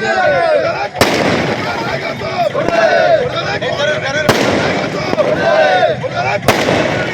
Yeah!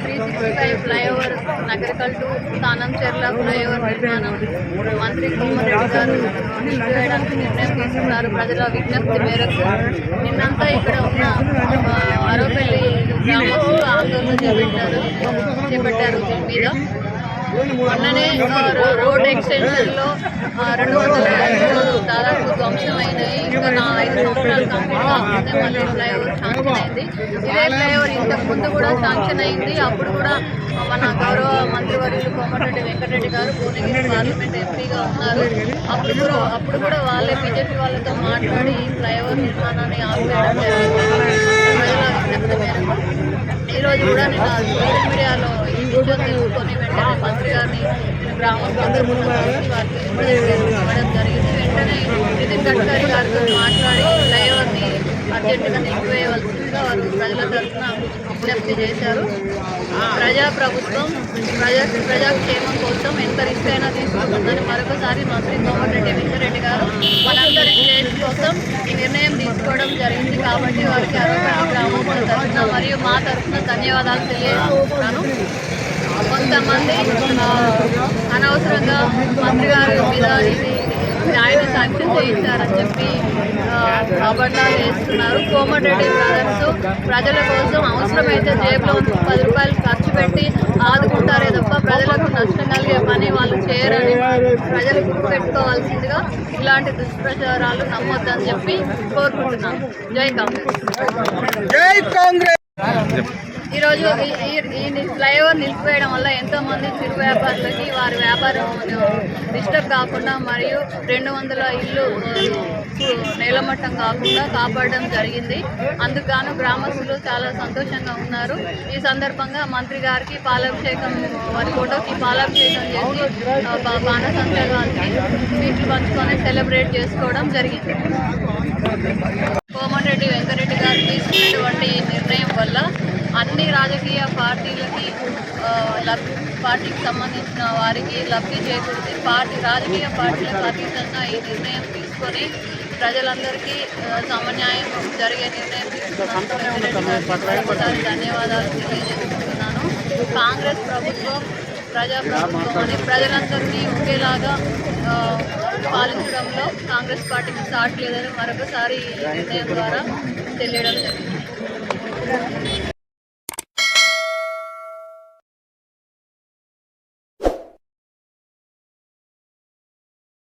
Three sixty five flyover Nagarikal to తానం చెర్ల flyover నిర్మాణం. మంత్రి కోమరెడ్డి గారు చేయడానికి నిర్ణయం తీసుకున్నారు. ప్రజల విజ్ఞప్తి మేరకు నిన్నంతా ఇక్కడ ఉన్న అరవై గ్రామస్తులు ఆందోళన చేపట్టారు. చేపట్టారు దీని మీద. మొన్ననే రోడ్ ఎక్స్టెన్షన్లో రెండు వందల ఇళ్ళు దాదాపు ధ్వంసమైనాయి ఇంకా నా ఐదు సంవత్సరాలు కంప్లీట్ కాకపోతే మళ్ళీ ఫ్లైఓవర్ శాంక్షన్ అయింది. ఇదే ఫ్లైఓవర్ ఇంతకుముందు కూడా శాంక్షన్ అయింది. అప్పుడు కూడా మన గౌరవ మంత్రివర్యులు కోమటిరెడ్డి వెంకటరెడ్డి గారు భువనగిరి పార్లమెంట్ ఎంపీగా ఉన్నారు. అప్పుడు కూడా అప్పుడు కూడా వాళ్ళే బీజేపీ వాళ్ళతో మాట్లాడి ఈ ఫ్లైఓవర్ నిర్మాణాన్ని ఆపేయడం జరిగింది. ప్రజల విజ్ఞప్తి మేరకు ఈ కూడా నేను సోషల్ మీడియాలో ఈ వెంటనే మంత్రి గారిని గ్రామస్తులందరూ ఇవ్వడం జరిగింది వెంటనే నితిన్ గడ్కరీ గారితో మాట్లాడి ఫ్లైఓవర్ని అర్జెంటుగా నిలిపివేయవలసిందిగా వారు ప్రజల తరఫున విజ్ఞప్తి చేశారు ప్రజా ప్రభుత్వం ప్రజా ప్రజాక్షేమం కోసం ఎంత రిస్క్ అయినా తీసుకుంటుందని మరొకసారి మంత్రి కోమటిరెడ్డి వెంకరెడ్డి గారు మనందరి శ్రేయస్ కోసం ఈ నిర్ణయం తీసుకోవడం జరిగింది కాబట్టి వారికి అరవై గ్రామస్తుల తరఫున మరియు మా తరఫున ధన్యవాదాలు తెలియజేస్తున్నాను. కొంతమంది అనవసరంగా మంత్రి గారి మీద ఇది ఆయన సాక్ష్యం చేయించారని చెప్పి అబద్ధాలు వేస్తున్నారు. కోమటిరెడ్డి బ్రదర్స్ ప్రజల కోసం అవసరమైతే జేబులో పది రూపాయలు ఖర్చు పెట్టి ఆదుకుంటారే తప్ప ప్రజలకు నష్టం కలిగే పని వాళ్ళు చేయరని ప్రజలు గుర్తుపెట్టుకోవాల్సిందిగా ఇలాంటి దుష్ప్రచారాలు నమ్మొద్దని చెప్పి కోరుకుంటున్నాను. జై కాంగ్రెస్. జై కాంగ్రెస్. ఈరోజు ఈ- ఫ్లైఓవర్ నిలిపివేయడం వల్ల ఎంతో మంది చిరు వ్యాపారులకి వారి వ్యాపారం డిస్టర్బ్ కాకుండా మరియు రెండు వందల ఇల్లు నేలమట్టం కాకుండా కాపాడడం జరిగింది. అందుకు గ్రామస్తులు చాలా సంతోషంగా ఉన్నారు. ఈ సందర్భంగా మంత్రి గారికి పాలాభిషేకం వారి ఫోటోకి పాలాభిషేకం చేసి ఆ, బాణసంచ స్వీట్లు పంచుకొని సెలబ్రేట్ చేసుకోవడం జరిగింది. కోమటిరెడ్డి వెంకరెడ్డి గారు తీసుకున్నటువంటి ఈ నిర్ణయం వల్ల అన్ని రాజకీయ పార్టీలకి లబ్ధి పార్టీకి సంబంధించిన వారికి లబ్ధి చేకూరుతుంది పార్టీ రాజకీయ పార్టీలకు అతీతంగా ఈ నిర్ణయం తీసుకొని ప్రజలందరికీ సమన్యాయం జరిగే నిర్ణయం తీసుకున్నాను ధన్యవాదాలు తెలియజేసుకుంటున్నాను. కాంగ్రెస్ ప్రభుత్వం ప్రజాప్రభుత్వం అని ప్రజలందరినీ ఒకేలాగా పాలించడంలో కాంగ్రెస్ పార్టీకి సాట్ లేదని మరొకసారి ఈ నిర్ణయం ద్వారా తెలియడం జరిగింది.